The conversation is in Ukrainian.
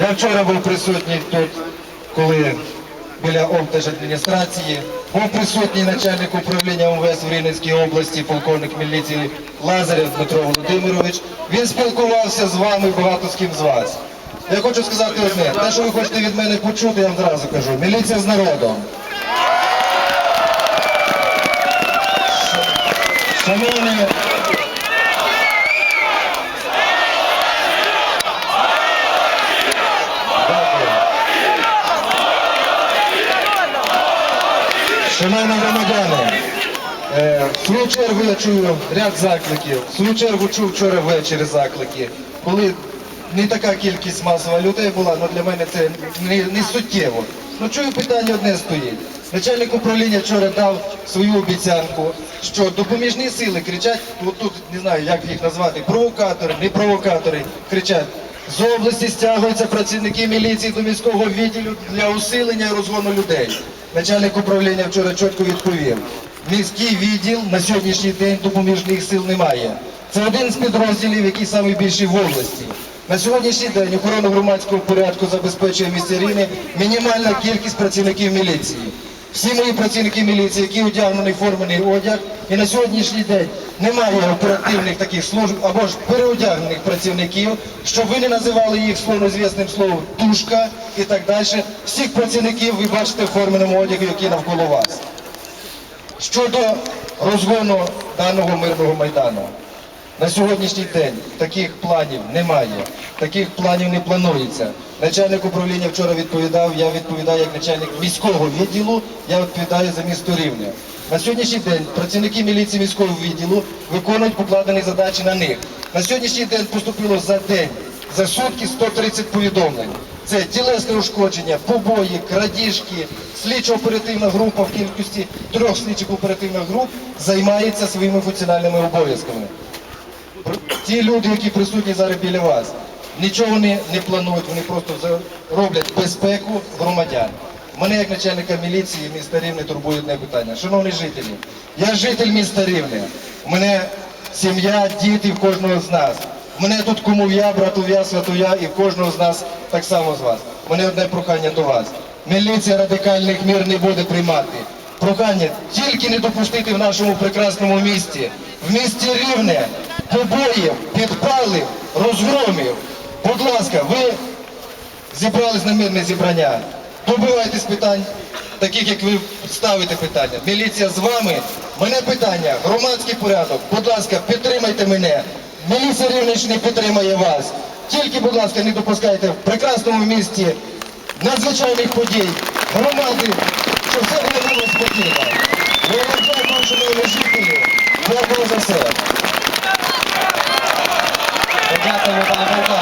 Я вчора був присутній тут, коли біля облдержадміністрації. Був присутній начальник управління МВС в Рівненській області, полковник міліції Лазарєв Дмитро Володимирович. Він спілкувався з вами, багато з ким з вас. Я хочу сказати одне, те, що ви хочете від мене почути, я вам зразу кажу. Міліція з народом. Шановні, Шановні громадяни, е, в свою чергу я чую ряд закликів. В свою чергу чув вчора ввечері заклики, коли не така кількість масова людей була, але для мене це не, не суттєво. Ну чую питання одне стоїть. Начальник управління вчора дав свою обіцянку, що допоміжні сили кричать, от тут не знаю, як їх назвати, провокатори, не провокатори, кричать. З області стягуються працівники міліції до міського відділу для усилення і розгону людей. Начальник управління вчора чітко відповів. Міський відділ на сьогоднішній день допоміжних сил немає. Це один з підрозділів, який найбільший в області. На сьогоднішній день охорону громадського порядку забезпечує в місті Рівне мінімальна кількість працівників міліції. Всі мої працівники міліції, які одягнені формений одяг, і на сьогоднішній день немає оперативних таких служб або ж переодягнених працівників, щоб ви не називали їх словнозвісним словом тушка і так далі. Всіх працівників ви бачите в форменому одягу, які навколо вас. Щодо розгону даного мирного майдану. На сьогоднішній день таких планів немає, таких планів не планується. Начальник управління вчора відповідав, я відповідаю як начальник міського відділу, я відповідаю за місто Рівне. На сьогоднішній день працівники міліції міського відділу виконують покладені задачі на них. На сьогоднішній день поступило за день, за сутки 130 повідомлень. Це тілесне ушкодження, побої, крадіжки. Слідчо-оперативна група в кількості трьох слідчих оперативних груп займається своїми функціональними обов'язками. Ті люди, які присутні зараз біля вас, нічого не, не планують, вони просто роблять безпеку громадян. Мене, як начальника міліції міста Рівне, турбує одне питання. Шановні жителі, я житель міста Рівне. У мене сім'я, діти в кожного з нас. У мене тут кумов'я, братов'я, сватов'я і в кожного з нас так само з вас. У мене одне прохання до вас. Міліція радикальних мір не буде приймати. Прохання тільки не допустити в нашому прекрасному місті. В місті Рівне побоїв, підпалів, розгромів. Будь ласка, ви зібрались на мирне зібрання. Добивайтесь питань, таких як ви ставите питання. Міліція з вами. Мене питання, громадський порядок. Будь ласка, підтримайте мене. Міліція Рівненщини підтримає вас. Тільки, будь ласка, не допускайте в прекрасному місті надзвичайних подій, громади, щоб все було спокійно. 谢谢大家观看。